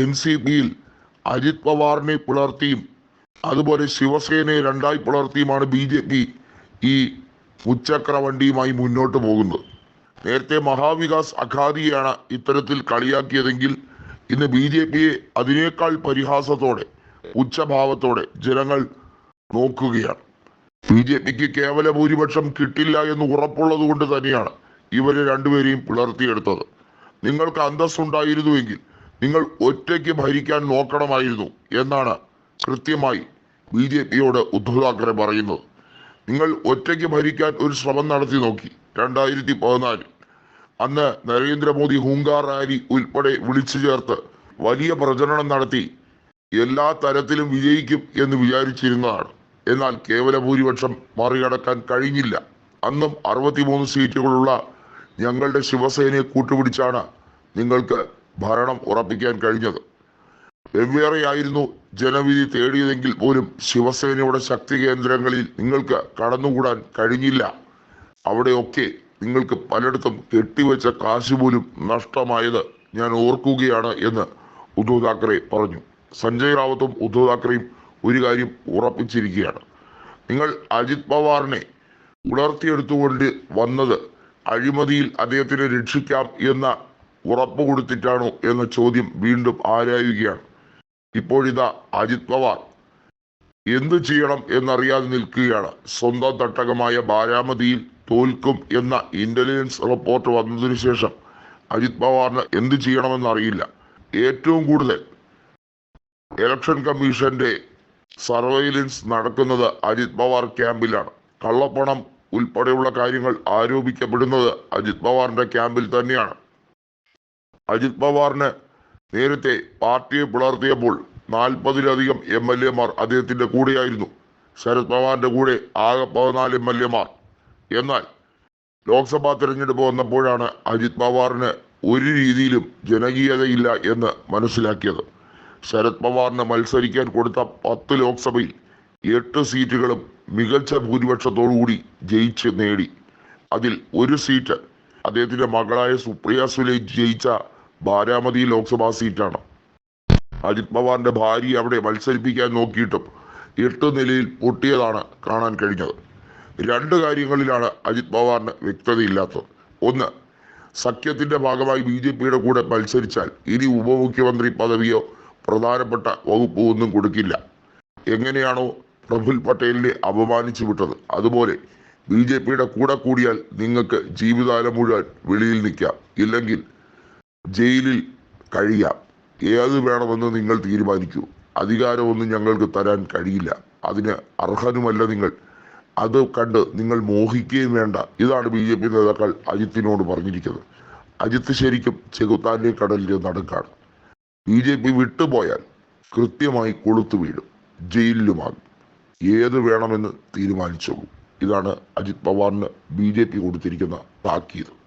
N C പിയിൽ അജിത് പവാറിനെ പുലർത്തിയും അതുപോലെ ശിവസേനയെ രണ്ടായി പുലർത്തിയുമാണ് ബി ജെ പി ഈ ഉച്ചക്രവണ്ടിയുമായി മുന്നോട്ട് പോകുന്നത്. നേരത്തെ മഹാവികാസ് അഘാദിയാണ് ഇത്തരത്തിൽ കളിയാക്കിയതെങ്കിൽ ഇന്ന് ബി ജെ പിയെ അതിനേക്കാൾ പരിഹാസത്തോടെ ഉച്ചഭാവത്തോടെ ജനങ്ങൾ നോക്കുകയാണ്. ബി ജെ പിക്ക് കേവല ഭൂരിപക്ഷം കിട്ടില്ല എന്ന് ഉറപ്പുള്ളത് കൊണ്ട് തന്നെയാണ് ഇവരെ രണ്ടുപേരെയും പുലർത്തിയെടുത്തത്. നിങ്ങൾക്ക് അന്തസ്സുണ്ടായിരുന്നുവെങ്കിൽ നിങ്ങൾ ഒറ്റയ്ക്ക് ഭരിക്കാൻ നോക്കണമായിരുന്നു എന്നാണ് കൃത്യമായി ബി ജെ പിയോട് ഉദ്ധവ് താക്കറെ പറയുന്നത്. നിങ്ങൾ ഒറ്റയ്ക്ക് ഭരിക്കാൻ ഒരു ശ്രമം നടത്തി നോക്കി. രണ്ടായിരത്തി പതിനാലിൽ അന്ന് നരേന്ദ്രമോദി ഹുങ്കാർ റാലി ഉൾപ്പെടെ വിളിച്ചു ചേർത്ത് വലിയ പ്രചരണം നടത്തി. എല്ലാ തരത്തിലും വിജയിക്കും എന്ന് വിചാരിച്ചിരുന്നതാണ്. എന്നാൽ കേവല ഭൂരിപക്ഷം മറികടക്കാൻ കഴിഞ്ഞില്ല. അന്നും അറുപത്തിമൂന്ന് സീറ്റുകളുള്ള ഞങ്ങളുടെ ശിവസേനയെ കൂട്ടുപിടിച്ചാണ് നിങ്ങൾക്ക് ഭരണം ഉറപ്പിക്കാൻ കഴിഞ്ഞത്. വെവ്വേറെയായിരുന്നു ജനവിധി തേടിയതെങ്കിൽ പോലും ശിവസേനയുടെ ശക്തി കേന്ദ്രങ്ങളിൽ നിങ്ങൾക്ക് കടന്നുകൂടാൻ കഴിഞ്ഞില്ല. അവിടെയൊക്കെ നിങ്ങൾക്ക് പലയിടത്തും കെട്ടിവെച്ച കാശ് പോലും നഷ്ടമായത് ഞാൻ ഓർക്കുകയാണ് എന്ന് ഉദ്ധവ് താക്കറെ പറഞ്ഞു. സഞ്ജയ് റാവത്തും ഉദ്ധവ് താക്കറെയും ഒരു കാര്യം ഉറപ്പിച്ചിരിക്കുകയാണ്. നിങ്ങൾ അജിത് പവാറിനെ ഉണർത്തിയെടുത്തുകൊണ്ട് വന്നത് അഴിമതിയിൽ അദ്ദേഹത്തിനെ രക്ഷിക്കാം എന്ന ഉറപ്പ് കൊടുത്തിട്ടാണോ എന്ന ചോദ്യം വീണ്ടും ആരായുകയാണ്? ഇപ്പോഴിതാ അജിത് പവാർ. എന്തു ചെയ്യണം എന്നറിയാതെ നിൽക്കുകയാണ്. സ്വന്തം തട്ടകമായ ബാരാമതിയിൽ തോൽക്കും എന്ന ഇന്റലിജൻസ് റിപ്പോർട്ട് വന്നതിനു ശേഷം അജിത് പവാറിന് എന്തു ചെയ്യണമെന്നറിയില്ല ഏറ്റവും കൂടുതൽ ഇലക്ഷൻ കമ്മീഷന്റെ സർവൈലൻസ് നടക്കുന്നത് അജിത് പവാർ ക്യാമ്പിലാണ്. കള്ളപ്പണം ഉൾപ്പെടെയുള്ള കാര്യങ്ങൾ ആരോപിക്കപ്പെടുന്നത് അജിത് പവാറിന്റെ ക്യാമ്പിൽ തന്നെയാണ്. അജിത് പവാറിന് നേരത്തെ പാർട്ടിയെ പിളർത്തിയപ്പോൾ നാൽപ്പതിലധികം എം എൽ എമാർ അദ്ദേഹത്തിന്റെ കൂടെയായിരുന്നു. ശരത് പവാറിന്റെ കൂടെ ആകെ പതിനാല് എം എൽ എമാർ എന്നാൽ ലോക്സഭാ തെരഞ്ഞെടുപ്പ് വന്നപ്പോഴാണ് അജിത് പവാറിന് ഒരു രീതിയിലും ജനകീയതയില്ല എന്ന് മനസ്സിലാക്കിയത്. ശരത് പവാറിന് മത്സരിക്കാൻ കൊടുത്ത പത്ത് ലോക്സഭയിൽ എട്ട് സീറ്റുകളും മികച്ച ഭൂരിപക്ഷത്തോടുകൂടി ജയിച്ച് നേടി. അതിൽ ഒരു സീറ്റ് അദ്ദേഹത്തിന്റെ മകളായ സുപ്രിയ സുലെ ജയിച്ച ബാരാമതി ലോക്സഭാ സീറ്റാണ്. അജിത് പവാറിന്റെ ഭാര്യ അവിടെ മത്സരിപ്പിക്കാൻ നോക്കിയിട്ടും എട്ട് നിലയിൽ പൊട്ടിയതാണ് കാണാൻ കഴിഞ്ഞത്. രണ്ട് കാര്യങ്ങളിലാണ് അജിത് പവാറിന് വ്യക്തതയില്ലാത്തത്. ഒന്ന് സഖ്യത്തിന്റെ ഭാഗമായി ബി ജെ പിയുടെ കൂടെ മത്സരിച്ചാൽ ഇനി ഉപമുഖ്യമന്ത്രി പദവിയോ പ്രധാനപ്പെട്ട വകുപ്പോ ഒന്നും കൊടുക്കില്ല. എങ്ങനെയാണോ പ്രഫുൽ പട്ടേലിനെ അപമാനിച്ചു വിട്ടത്. അതുപോലെ ബി ജെ പിയുടെ കൂടെ കൂടിയാൽ നിങ്ങൾക്ക് ജീവിതകാലം മുഴുവൻ വെളിയിൽ നിൽക്കാം. ഇല്ലെങ്കിൽ ജയിലിൽ കഴിയാം. ഏത് വേണമെന്ന് നിങ്ങൾ തീരുമാനിക്കൂ. അധികാരമൊന്നും ഞങ്ങൾക്ക് തരാൻ കഴിയില്ല. അതിന് അർഹനുമല്ല നിങ്ങൾ. അത് കണ്ട് നിങ്ങൾ മോഹിക്കുകയും വേണ്ട. ഇതാണ് ബി ജെ പി നേതാക്കൾ അജിത്തിനോട് പറഞ്ഞിരിക്കുന്നത്. അജിത്ത് ശരിക്കും ചെകുത്താന്റെ കടലിൽ നടുക്കാണ്. ബി ജെ പി വിട്ടുപോയാൽ കൃത്യമായി കൊളുത്തു വീഴും. ജയിലിലുമാകും. ഏത് വേണമെന്ന് തീരുമാനിച്ചോളൂ. ഇതാണ് അജിത് പവാറിന് ബി ജെ പി കൊടുത്തിരിക്കുന്ന താക്കീത്.